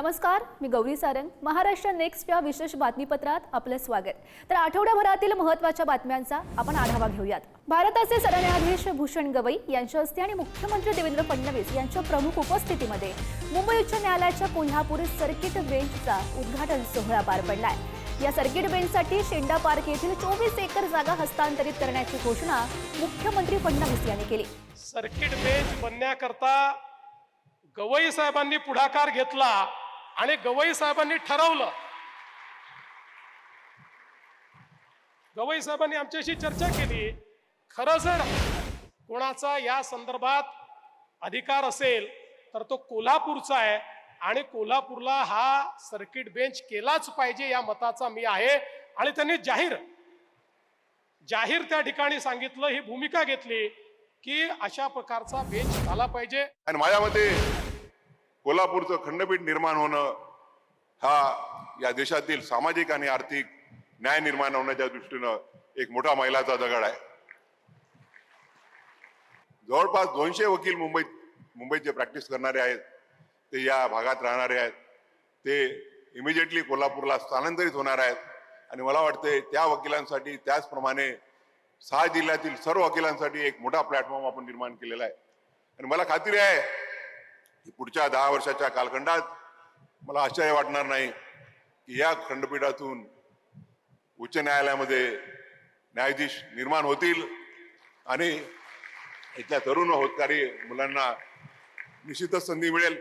नमस्कार मी गौरी सारंग महाराष्ट्र नेक्स्ट या विशेष बातमीपत्रात आपलं स्वागत. तर आठवड्याभरातील महत्त्वाच्या बातम्यांचा आपण आढावा घेऊयात. भारताचे सरन्यायाधीश भूषण गवई यांच्या हस्ते आणि मुख्यमंत्री देवेंद्र फडणवीस यांच्या प्रमुख उपस्थितीमध्ये मुंबई उच्च न्यायालयाच्या कोल्हापूर सर्किट बेंचचा उद्घाटन सोहळा पार पडलाय. या सर्किट बेंचसाठी शेंडा पार्क येथील चोवीस एकर जागा हस्तांतरित करण्याची घोषणा मुख्यमंत्री फडणवीस यांनी केली. सर्किट बेंच बनण्याकरता गवई साहेबांनी पुढाकार घेतला. आणि गवई साहेबांनी ठरवलं. गवई साहेबांनी आमच्याशी चर्चा केली. खरं जर कोणाचा या संदर्भात अधिकार असेल तर तो कोल्हापूरचा आहे आणि कोल्हापूरला हा सर्किट बेंच केलाच पाहिजे या मताचा मी आहे. आणि त्यांनी जाहीर जाहीर त्या ठिकाणी सांगितलं ही भूमिका घेतली की अशा प्रकारचा बेंच झाला पाहिजे. आणि माझ्या मते कोल्हापूरचं खंडपीठ निर्माण होणं हा या देशातील सामाजिक आणि आर्थिक न्याय निर्माण होण्याच्या दृष्टीनं एक मोठा मैलाचा दगड आहे. जवळपास दोनशे वकील मुंबईत मुंबईचे प्रॅक्टिस करणारे आहेत. ते या भागात राहणारे आहेत. ते इमिजिएटली कोल्हापूरला स्थानांतरित होणार आहेत. आणि मला वाटते त्या वकिलांसाठी त्याचप्रमाणे सहा जिल्ह्यातील सर्व वकिलांसाठी एक मोठा प्लॅटफॉर्म आपण निर्माण केलेला आहे. आणि मला खात्री आहे पुढच्या दहा वर्षाच्या कालखंडात मला आश्चर्य वाटणार नाही की या खंडपीठातून उच्च न्यायालयामध्ये न्यायाधीश निर्माण होतील. आणि इथल्या तरुण होतकारी मुलांना निश्चितच संधी मिळेल.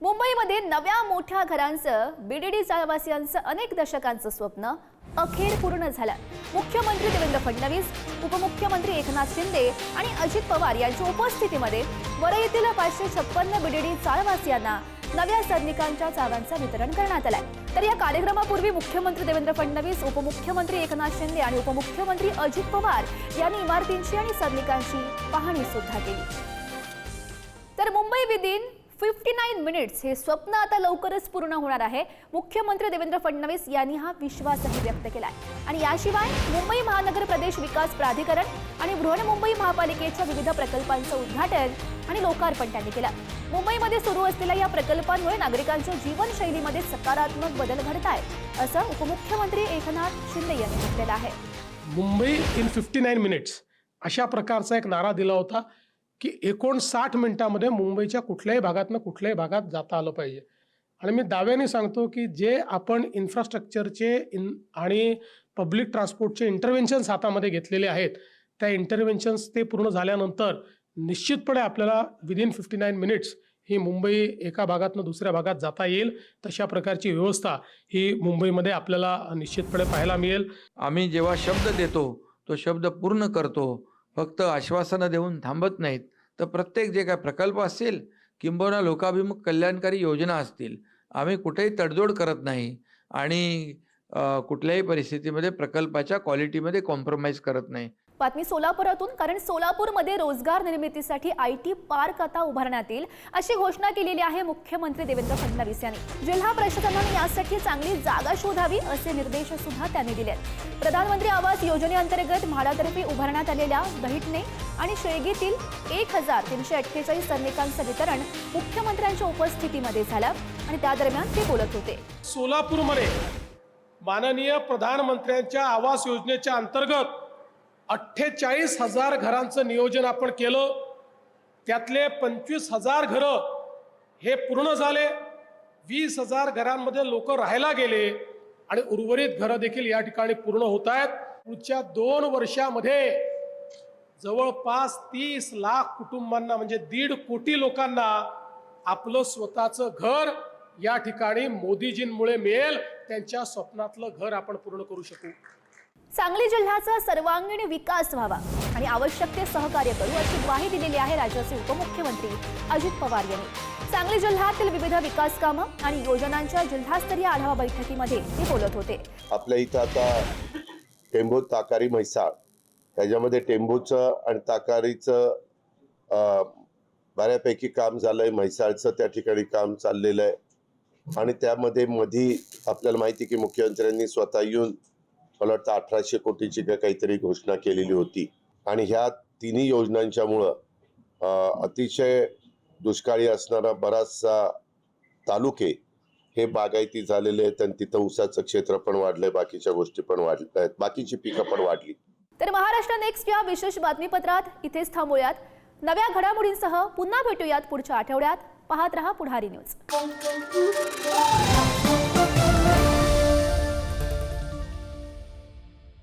मुंबईमध्ये नव्या मोठ्या घरांचं बीडीडी चाळवासियांचं अनेक दशकांचं स्वप्न अखेर पूर्ण झालं. मुख्यमंत्री देवेंद्र फडणवीस उपमुख्यमंत्री एकनाथ शिंदे आणि अजित पवार यांच्या उपस्थितीमध्ये वरईतील पाचशे छप्पन्न बीडीडी चाळवासियांना नव्या सैनिकांच्या चाव्यांचं वितरण करण्यात आलंय. तर या कार्यक्रमापूर्वी मुख्यमंत्री देवेंद्र फडणवीस उपमुख्यमंत्री एकनाथ शिंदे आणि उपमुख्यमंत्री अजित पवार यांनी इमारतींची आणि सैनिकांची पाहणी सुद्धा केली. तर Mumbai within fifty nine minutes हे स्वप्न आता लवकरच पूर्ण होणार आहे. मुख्यमंत्री देवेंद्र फडणवीस यांनी हा विश्वासही व्यक्त केला आहे आणि याशिवाय मुंबई महानगर प्रदेश विकास प्राधिकरण आणि बृहन्मुंबई महापालिकेच्या विविध प्रकल्पांचं उद्घाटन आणि लोकार्पण त्यांनी केलं. मुंबईमध्ये सुरू असलेल्या या प्रकल्पांमुळे नागरिकांच्या जीवनशैलीमध्ये सकारात्मक बदल घडत आहेत असं उपमुख्यमंत्री एकनाथ शिंदे यांनी म्हटलेलं आहे. Mumbai in fifty nine minutes अशा प्रकारचा एक नारा दिला होता. की एकोणसाठ मिनिटामध्ये मुंबईच्या कुठल्याही भागातनं कुठल्याही भागात जाता आलं पाहिजे. आणि मी दाव्याने सांगतो की जे आपण इन्फ्रास्ट्रक्चरचे इन आणि पब्लिक ट्रान्सपोर्टचे इंटरव्हेन्शन्स हातामध्ये घेतलेले आहेत त्या इंटरव्हेन्शन्स ते पूर्ण झाल्यानंतर निश्चितपणे आपल्याला विदिन फिफ्टी नाईन मिनिट्स ही मुंबई एका भागातनं दुसऱ्या भागात जाता येईल. तशा प्रकारची व्यवस्था ही मुंबईमध्ये आपल्याला निश्चितपणे पाहायला मिळेल. आम्ही जेव्हा शब्द देतो तो शब्द पूर्ण करतो फक्त आश्वासनं देऊन थांबत नाहीत. तर प्रत्येक जे काय प्रकल्प असतील किंबहुना लोकाभिमुख कल्याणकारी योजना असतील आम्ही कुठेही तडजोड करत नाही आणि कुठल्याही परिस्थितीमध्ये प्रकल्पाच्या क्वालिटीमध्ये कॉम्प्रोमाइज करत नाही. बातमी सोलापुरातून कारण सोलापूरमध्ये रोजगार निर्मितीसाठी आय टी पार्क आता उभारण्यात येईल अशी घोषणा केलेली आहे मुख्यमंत्री देवेंद्र फडणवीस यांनी. जिल्हा प्रशासनाने यासाठी चांगली जागा शोधावी असे निर्देश सुद्धा त्यांनी दिले प्रधानमंत्री आवास योजनेअंतर्गत म्हाडातर्फे उभारण्यात आलेल्या दहिटणे आणि शेळगीतील एक हजार तीनशे अठ्ठेचाळीस सैनिकांचं वितरण मुख्यमंत्र्यांच्या उपस्थितीमध्ये झालं आणि त्या दरम्यान ते बोलत होते. सोलापूरमध्ये माननीय प्रधानमंत्र्यांच्या आवास योजनेच्या अंतर्गत अठ्ठेचाळीस हजार घरांचं नियोजन आपण केलं. त्यातले पंचवीस हजार घरं हे पूर्ण झाले. वीस हजार घरांमध्ये लोक राहायला गेले आणि उर्वरित घरं देखील या ठिकाणी पूर्ण होत आहेत. पुढच्या दोन वर्षामध्ये जवळपास तीस लाख कुटुंबांना म्हणजे दीड कोटी लोकांना आपलं स्वतःचं घर या ठिकाणी मोदीजींमुळे मिळेल. त्यांच्या स्वप्नातलं घर आपण पूर्ण करू शकू. सांगली जिल्ह्याचा सर्वांगीण विकास व्हावा आणि आवश्यक ते सहकार्य करू अशी ग्वाही दिलेली आहे राज्याचे उपमुख्यमंत्री अजित पवार यांनी. सांगली जिल्ह्यातील विविध विकास कामं आणि योजनांच्या जिल्हास्तरीय आढावा बैठकीमध्ये ते बोलत होते. आपल्या इथं आता टेंभू ताकारी म्हैसाळ त्याच्यामध्ये टेंभूचं आणि ताकारीचं बऱ्यापैकी काम झालंय म्हैसाळचं त्या ठिकाणी काम चाललेलं आहे. आणि त्यामध्ये मधी आपल्याला माहिती की मुख्यमंत्र्यांनी स्वतः येऊन मला वाटतं अठराशे कोटीची का काहीतरी घोषणा केलेली होती. आणि ह्या तिन्ही योजनांच्यामुळं अतिशय दुष्काळी असणारा बराचसा तालुके हे बागायती झालेले आहेत आणि तिथं ऊसाचं क्षेत्र पण वाढलंय बाकीच्या गोष्टी पण वाढल्या आहेत बाकीची पिकं पण वाढली. तर महाराष्ट्र नेक्स्ट या विशेष बातमीपत्रात इथेच थांबूयात. नव्या घडामोडींसह पुन्हा भेटूयात पुढच्या आठवड्यात. पाहत रहा पुढारी न्यूज.